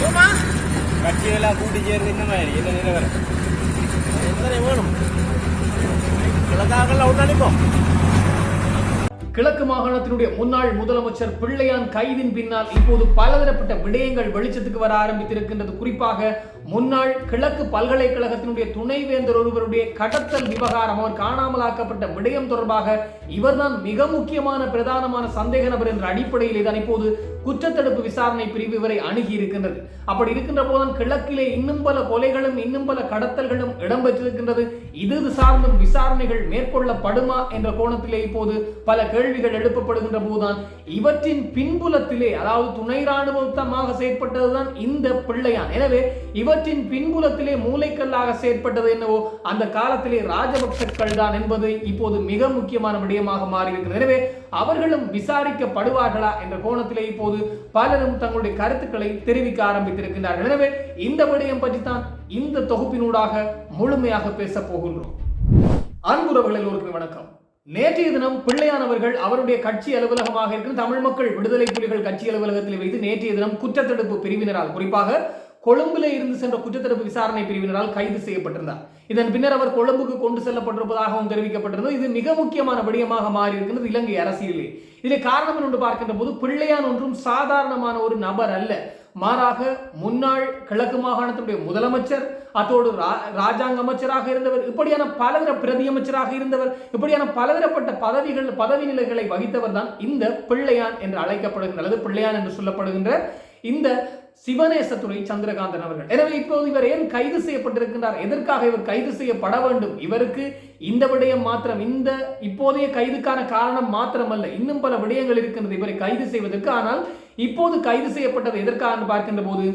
கட்சியெல்லாம் கூட்டி சேர்ந்து இந்த மாதிரி என்ன நிலவரம். எத்தனை வேணும்? கிழக்காகல விட்டு அனுப்போம். கிழக்கு மாகாணத்தினுடைய முன்னாள் முதலமைச்சர் பிள்ளையான் கைதின் பின்னால் இப்போது பலதரப்பட்ட விடயங்கள் வெளிச்சத்துக்கு வர ஆரம்பித்திருக்கின்றது. குறிப்பாக முன்னாள் கிழக்கு பல்கலைக்கழகத்தினுடைய துணைவேந்தர் ஒருவருடைய கடத்தல் விவகாரம் அவர் காணாமலாக்கப்பட்ட விடயம் தொடர்பாக இவர்தான் மிக முக்கியமான பிரதானமான சந்தேக நபர் என்ற அடிப்படையில் தான் இப்போது குற்றத்தடுப்பு விசாரணை பிரிவு இவரை அணுகி இருக்கின்றது. அப்படி இருக்கின்ற போதுதான் கிழக்கிலே இன்னும் பல கொலைகளும் இன்னும் பல கடத்தல்களும் இடம்பெற்றிருக்கின்றது. இது சார்ந்தும் விசாரணைகள் மேற்கொள்ளப்படுமா என்ற கோணத்திலே இப்போது பல கேள்விகள் எழுப்பப்படுகின்ற போதுதான் இவற்றின் பின்புலத்திலே அதாவது துணை ராணுவத்தமாக செயற்பட்டதுதான் இந்த பிள்ளையான். எனவே இவற்றின் பின்புலத்திலே மூளைக்கல்லாக செயற்பட்டது என்னவோ அந்த காலத்திலே ராஜபக்சர்கள் தான் என்பது இப்போது மிக முக்கியமான விடயமாக மாறியிருக்கிறது. எனவே அவர்களும் விசாரிக்கப்படுவார்களா என்ற கோணத்திலே இப்போது பலரும் தங்களுடைய கருத்துக்களை தெரிவிக்க ஆரம்பித்திருக்கின்றார்கள். எனவே இந்த விடயம் பற்றி தான் இந்த தொகுப்பினூடாக முழுமையாக பேசப் போகின்றோம். அன்புறவர்கள் எல்லோருக்கும் வணக்கம். நேற்றைய தினம் பிள்ளையானவர்கள் அவருடைய கட்சி அலுவலகமாக இருக்கிற தமிழ் மக்கள் விடுதலை புலிகள் கட்சி அலுவலகத்தில் வைத்து நேற்றைய தினம் குற்றத்தடுப்பு பிரிவினரால் குறிப்பாக கொழும்புல இருந்து சென்ற குற்றத்தடுப்பு விசாரணை பிரிவினரால் கைது செய்யப்பட்டிருந்தார். இதன் பின்னர் அவர் கொழும்புக்கு கொண்டு செல்லப்பட்டிருப்பதாகவும் தெரிவிக்கப்பட்டிருந்தது. இது மிக முக்கியமான விடயமாக மாறி இருக்கிறது இலங்கை அரசியலே இதில் காரணம் என்று பார்க்கின்ற போது பிள்ளையான் ஒன்றும் சாதாரணமான ஒரு நபர் அல்ல. மாறாக முன்னாள் கிழக்கு மாகாணத்தினுடைய முதலமைச்சர் அத்தோடு ரா- ராஜாங்க அமைச்சராக இருந்தவர் இப்படியான பலதர பிரதி அமைச்சராக இருந்தவர் இப்படியான பலதரப்பட்ட பதவிகள் பதவி நிலைகளை வகித்தவர் தான் இந்த பிள்ளையான் என்று அழைக்கப்படுகின்ற அல்லது பிள்ளையான் என்று சொல்லப்படுகின்ற இந்த சிவநேசத்துறை சந்திரகாந்தன் அவர்கள். எனவே இப்போது இவர் ஏன் கைது செய்யப்பட்டிருக்கின்றார்? எதற்காக இவர் கைது செய்யப்பட வேண்டும்? இவருக்கு இந்த விடயம் மாத்திரம் இந்த இப்போதைய கைதுக்கான காரணம் மாத்திரமல்ல. இன்னும் பல விடயங்கள் இருக்கின்றது இவரை கைது செய்வதற்கு. ஆனால் இப்போது கைது செய்யப்பட்டது எதற்காக பார்க்கின்ற போது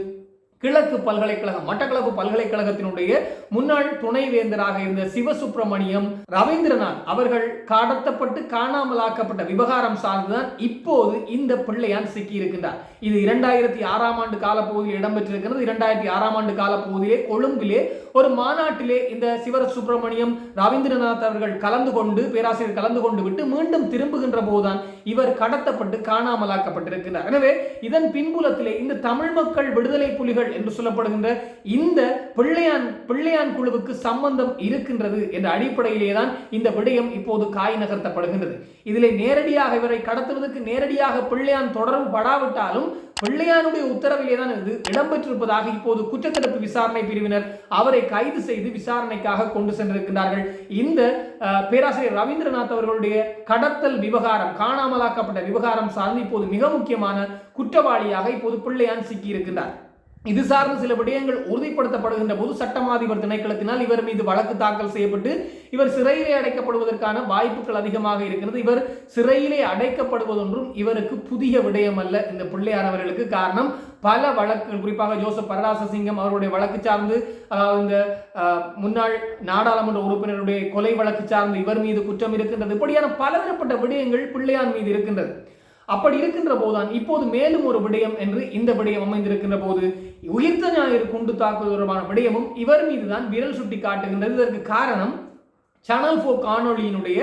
கிழக்கு பல்கலைக்கழகம் மட்டக்களப்பு பல்கலைக்கழகத்தினுடைய முன்னாள் துணைவேந்தராக இருந்த சிவசுப்பிரமணியம் ரவீந்திரநாத் அவர்கள் கடத்தப்பட்டு காணாமலாக்கப்பட்ட விவகாரம் சார்ந்துதான் இப்போது இந்த பிள்ளையான் சிக்கி இருக்கின்றார் இது இரண்டாயிரத்தி ஆறாம் ஆண்டு காலப்பகுதியில் இடம்பெற்றிருக்கிறது. இரண்டாயிரத்தி ஆறாம் ஆண்டு காலப்பகுதியிலே கொழும்பிலே ஒரு மாநாட்டிலே இந்த சிவர சுப்பிரமணியம் ரவீந்திரநாத் அவர்கள் கலந்து கொண்டு பேராசிரியர் கலந்து கொண்டு விட்டு மீண்டும் திரும்புகின்ற போதுதான் இவர் கடத்தப்பட்டு காணாமலாக்கப்பட்டிருக்கிறார் எனவே இதன் பின்புலத்திலே இந்த தமிழ் மக்கள் விடுதலை புலிகள் என்று சொல்லப்படுகின்ற இந்த பிள்ளையான் பிள்ளையான் குழுவுக்கு சம்பந்தம் இருக்கின்றது என்ற அடிப்படையிலே தான் இந்த விடயம் இப்போது காய் நகர்த்தப்படுகின்றது. இதிலே நேரடியாக இவரை கடத்துவதற்கு நேரடியாக பிள்ளையான் தொடரும் படாவிட்டாலும் பிள்ளையானுடைய உத்தரவிலே தான் இது இடம்பெற்றிருப்பதாக இப்போது குற்றத்தடுப்பு விசாரணை பிரிவினர் அவரை கைது செய்து விசாரணைக்காக கொண்டு சென்றிருக்கிறார்கள் இந்த பேராசிரியர் ரவீந்திரநாத் அவர்களுடைய கடத்தல் விவகாரம் காணாமலாக்கப்பட்ட விவகாரம் சார்ந்து இப்போது மிக முக்கியமான குற்றவாளியாக இப்போது பிள்ளையான் சிக்கியிருக்கிறார் இது சார்ந்த சில விடயங்கள் உறுதிப்படுத்தப்படுகின்ற போது சட்டமாதிபர் திணைக்களத்தினால் இவர் மீது வழக்கு தாக்கல் செய்யப்பட்டு இவர் சிறையிலே அடைக்கப்படுவதற்கான வாய்ப்புகள் அதிகமாக இருக்கிறது. இவர் சிறையிலே அடைக்கப்படுவதொன்றும் இவருக்கு புதிய விடயம் அல்ல இந்த பிள்ளையார் அவர்களுக்கு காரணம் பல வழக்குகள். குறிப்பாக ஜோசப் பரராசசிங்கம் அவருடைய வழக்கு சார்ந்து அதாவது இந்த முன்னாள் நாடாளுமன்ற உறுப்பினருடைய கொலை வழக்கு சார்ந்து இவர் மீது குற்றம் இருக்கின்றது. இப்படியான பலதரப்பட்ட விடயங்கள் பிள்ளையார் மீது இருக்கின்றது. அப்படி இருக்கின்ற போதுதான் இப்போது மேலும் ஒரு விடயம் என்று இந்த விடயம் அமைந்திருக்கின்ற போது உயிர்த்த ஞாயிறு குண்டு தாக்குவது தொடர்பான விடயமும் இவர் மீதுதான் விரல் சுட்டி காட்டுகின்றது. இதற்கு காரணம் சேனல் ஃபோ காணொலியினுடைய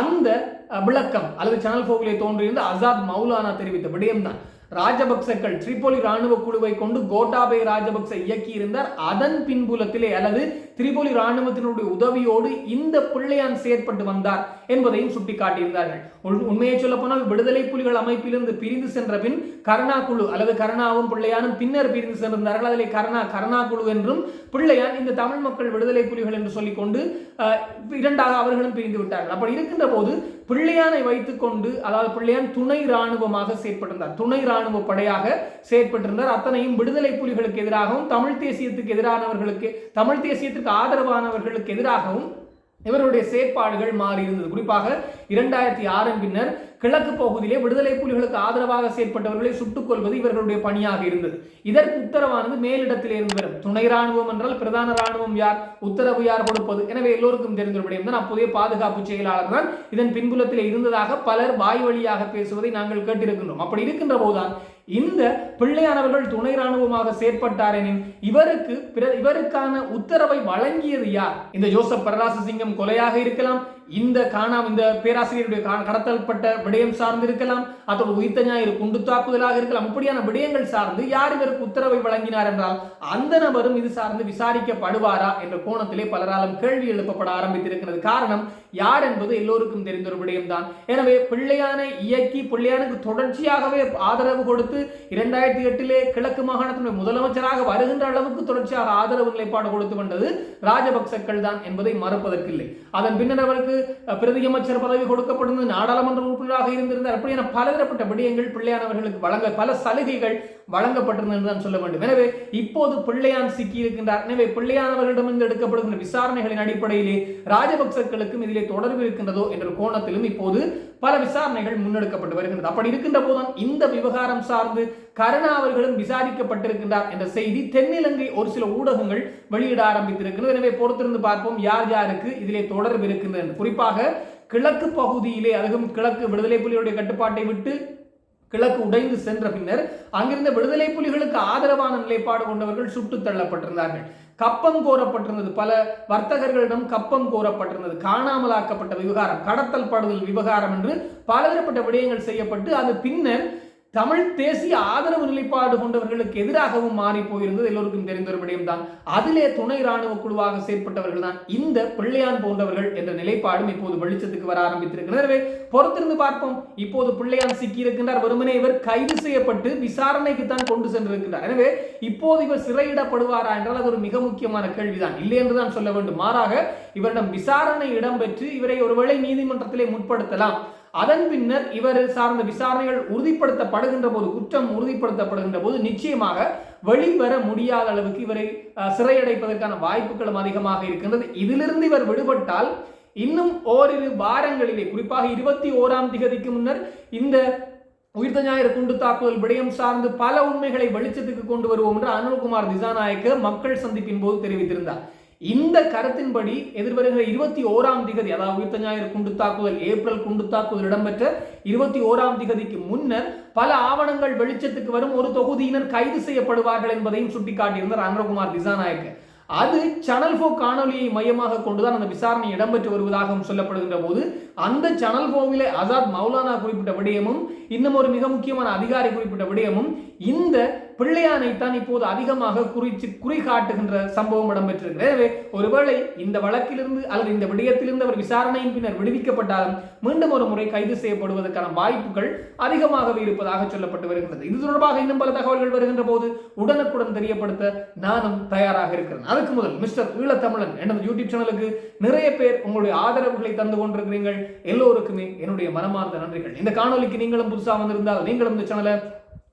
அந்த விளக்கம் அல்லது சேனல் ஃபோவிலே தோன்றியிருந்த அசாத் மௌலானா தெரிவித்த விடயம்தான். ராஜபக்சர்கள் திரிபோலி ராணுவ குழுவை கொண்டு கோட்டாபய ராஜபக்ச இயக்கியிருந்தார். அதன் பின்புலத்திலே அல்லது திரிபோலி ராணுவத்தினுடைய உதவியோடு இந்த பிள்ளையான் செயற்பட்டு வந்தார் என்பதையும் சுட்டிக்காட்டியிருந்தார்கள். உண்மையை சொல்ல போனால் விடுதலை புலிகள் அமைப்பிலிருந்து பிரிந்து சென்ற பின் கருணா குழு அல்லது கருணாவும் பிள்ளையானும் பின்னர் பிரிந்து சென்றிருந்தார்கள். அதிலே கருணா கருணா குழு என்றும் பிள்ளையான் இந்த தமிழ் மக்கள் விடுதலை புலிகள் என்று சொல்லிக்கொண்டு இரண்டாக அவர்களும் பிரிந்து விட்டார்கள். அப்படி இருக்கின்ற போது பிள்ளையானை வைத்துக்கொண்டு அதாவது பிள்ளையான் துணை ராணுவமாக செயற்பட்டிருந்தார். துணை ராணுவ படையாக செயற்பட்டிருந்தார். அத்தனையும் விடுதலை புலிகளுக்கு எதிராகவும் தமிழ் தேசியத்துக்கு எதிரானவர்களுக்கு தமிழ் தேசியத்துக்கு ஆதரவானவர்களுக்கு எதிராகவும் இவருடைய செயற்பாடுகள் மாறி இருந்தது. குறிப்பாக இரண்டாயிரத்தி ஆறின் பின்னர் கிழக்கு பகுதியிலே விடுதலை புலிகளுக்கு ஆதரவாக செயற்பட்டவர்களை சுட்டுக் கொள்வது இவர்களுடைய பணியாக இருந்தது. இதற்கு உத்தரவானது மேலிடத்திலே இருந்து துணை ராணுவம் என்றால் பிரதான ராணுவம் யார்? உத்தரவு யார் கொடுப்பது? எனவே எல்லோருக்கும் தெரிந்த விடயம் தான் அப்போதைய பாதுகாப்பு செயலாளர் தான் இதன் பின்புலத்திலே இருந்ததாக பலர் வாய் வழியாக பேசுவதை நாங்கள் கேட்டிருக்கின்றோம். அப்படி இருக்கின்ற போதுதான் இந்த பிள்ளையானவர்கள் துணை ராணுவமாக செயற்பட்டாரெனின் இவருக்கு இவருக்கான உத்தரவை வழங்கியது யார்? இந்த ஜோசப் பரராசசிங்கம் கொலையாக இருக்கலாம் இந்த காணாம் இந்த பேராசிரியருடைய கடத்தல்பட்ட விடயம் சார்ந்து இருக்கலாம் அதோட உயிர்த்த ஞாயிறு குண்டு தாக்குதலாக இருக்கலாம் இப்படியான விடயங்கள் சார்ந்து யார் இவருக்கு உத்தரவை வழங்கினார் என்றால் அந்த நபரும் இது சார்ந்து விசாரிக்கப்படுவாரா என்ற கோணத்திலே பலராலும் கேள்வி எழுப்பப்பட ஆரம்பித்திருக்கிறது. காரணம் யார் என்பது எல்லோருக்கும் தெரிந்த ஒரு விடயம்தான். எனவே பிள்ளையானை இயக்கி பிள்ளையானுக்கு தொடர்ச்சியாகவே ஆதரவு கொடுத்து இரண்டாயிரத்தி எட்டிலே கிழக்கு மாகாணத்தினுடைய முதலமைச்சராக வருகின்ற அளவுக்கு தொடர்ச்சியாக ஆதரவு நிலைப்பாடு கொடுத்து வந்தது ராஜபக்சக்கள் தான் என்பதை மறுப்பதற்கில்லை. அதன் பின்னர் அவருக்கு பிரதியமைச்சர் பதவி கொடுக்கப்பட்டிருந்தது நாடாளுமன்ற உறுப்பினராக இருந்திருந்தார். அப்படியான பலதரப்பட்ட விடயங்கள் பிள்ளையானவர்களுக்கு வழங்க பல சலுகைகள் வழங்கப்பட்டிருந்தது தான் சொல்ல வேண்டும். எனவே இப்போது பிள்ளையான் சிக்கி இருக்கின்றார் எனவே பிள்ளையானவர்களிடமிருந்து எடுக்கப்படுகின்ற விசாரணைகளின் அடிப்படையிலே ராஜபக்சர்களுக்கும் இதிலே தொடர்பு இருக்கின்றதோ என்ற கோணத்திலும் இப்போது பல விசாரணைகள் முன்னெடுக்கப்பட்டு வருகின்றது. அப்படி இருக்கின்ற போதுதான் இந்த விவகாரம் சார்ந்து கருணா அவர்களும் விசாரிக்கப்பட்டிருக்கின்றார் என்ற செய்தி தென்னிலங்கை ஒரு சில ஊடகங்கள் வெளியிட ஆரம்பித்திருக்கிறது எனவே பொறுத்திருந்து பார்ப்போம் யார் யாருக்கு இதிலே தொடர்பு இருக்கின்றது குறிப்பாக கிழக்கு பகுதியிலே அதுவும் கிழக்கு விடுதலை புலிகளுடைய கட்டுப்பாட்டை விட்டு கிழக்கு உடைந்து சென்ற பின்னர் அங்கிருந்த விடுதலை புலிகளுக்கு ஆதரவான நிலைப்பாடு கொண்டவர்கள் சுட்டுத் தள்ளப்பட்டிருந்தார்கள். கப்பம் கோரப்பட்டிருந்தது. பல வர்த்தகர்களிடம் கப்பம் கோரப்பட்டிருந்தது. காணாமலாக்கப்பட்ட விவகாரம் கடத்தல் படுதல் விவகாரம் என்று பலதரப்பட்ட விடயங்கள் செய்யப்பட்டு அது பின்னர் தமிழ் தேசிய ஆதரவு நிலைப்பாடு கொண்டவர்களுக்கு எதிராகவும் மாறி போயிருந்தது எல்லோருக்கும் தெரிந்த ஒரு விடயம்தான். அதிலே துணை ராணுவ குழுவாக செயற்பட்டவர்கள் தான் இந்த பிள்ளையான் போன்றவர்கள் என்ற நிலைப்பாடும் இப்போது வெளிச்சத்துக்கு வர ஆரம்பித்திருக்கிறது. பொறுத்திருந்து பார்ப்போம். இப்போது பிள்ளையான் சிக்கியிருக்கின்றார். வெறுமனே இவர் கைது செய்யப்பட்டு விசாரணைக்கு தான் கொண்டு சென்றிருக்கின்றார். எனவே இப்போது இவர் சிறையிடப்படுவாரா என்றால் அது ஒரு மிக முக்கியமான கேள்விதான். இல்லை என்றுதான் சொல்ல வேண்டும். மாறாக இவரிடம் விசாரணை இடம்பெற்று இவரை ஒருவேளை நீதிமன்றத்திலே முற்படுத்தலாம். அதன் பின்னர் இவர் சார்ந்த விசாரணைகள் உறுதிப்படுத்தப்படுகின்ற போது குற்றம் உறுதிப்படுத்தப்படுகின்ற போது நிச்சயமாக வெளிவர முடியாத அளவுக்கு இவரை சிறையடைப்பதற்கான வாய்ப்புகளும் அதிகமாக இருக்கின்றது. இதிலிருந்து இவர் விடுபட்டால் இன்னும் ஓரிரு வாரங்களிலே குறிப்பாக இருபத்தி ஓராம் திகதிக்கு முன்னர் இந்த உயிர்த்த ஞாயிறு குண்டு தாக்குதல் விடயம் சார்ந்து பல உண்மைகளை வெளிச்சத்துக்கு கொண்டு வருவோம் என்று அனுல்குமார் திசாநாயக்க மக்கள் சந்திப்பின் போது தெரிவித்திருந்தார். இந்த கருத்தின்படி எதிர்வருகிற இருபத்தி ஓராம் திகதி அதாவது உயிர்த்த ஞாயிறு குண்டு தாக்குதல் ஏப்ரல் குண்டு தாக்குதல் இடம்பெற்ற இருபத்தி ஓராம் திகதிக்கு முன்னர் பல ஆவணங்கள் வெளிச்சத்துக்கு வரும் ஒரு தொகுதியினர் கைது செய்யப்படுவார்கள் என்பதையும் சுட்டிக்காட்டியிருந்தார் அனுரகுமார் திசாநாயக் அது சனல் ஃபோ காணொலியை மையமாக கொண்டுதான் அந்த விசாரணை இடம்பெற்று வருவதாகவும் சொல்லப்படுகின்ற போது அந்த சனல் ஃபோவிலே ஆசாத் மௌலானா குறிப்பிட்ட விடயமும் இன்னும் ஒரு மிக முக்கியமான அதிகாரி குறிப்பிட்ட விடயமும் இந்த பிள்ளையானைத்தான் இப்போது அதிகமாக குறித்து குறி காட்டுகின்ற சம்பவம் இடம்பெற்றிருக்கிறது. எனவே ஒருவேளை இந்த வழக்கிலிருந்து அல்லது இந்த விடயத்திலிருந்து அவர் விசாரணையின் பின்னர் விடுவிக்கப்பட்டாலும் மீண்டும் ஒரு முறை கைது செய்யப்படுவதற்கான வாய்ப்புகள் அதிகமாகவே இருப்பதாக சொல்லப்பட்டு வருகின்றது. இது தொடர்பாக இன்னும் பல தகவல்கள் வருகின்ற போது உடனுக்குடன் தெரியப்படுத்த நானும் தயாராக இருக்கிறேன். அதுக்கு முதல் மிஸ்டர் ஈழத்தமிழன் எனது யூடியூப் சேனலுக்கு நிறைய பேர் உங்களுடைய ஆதரவுகளை தந்து கொண்டிருக்கிறீர்கள். எல்லோருக்குமே என்னுடைய மனமார்ந்த நன்றிகள். இந்த காணொலிக்கு நீங்களும் புதுசாக வந்திருந்தால் நீங்களும் இந்த சேனலை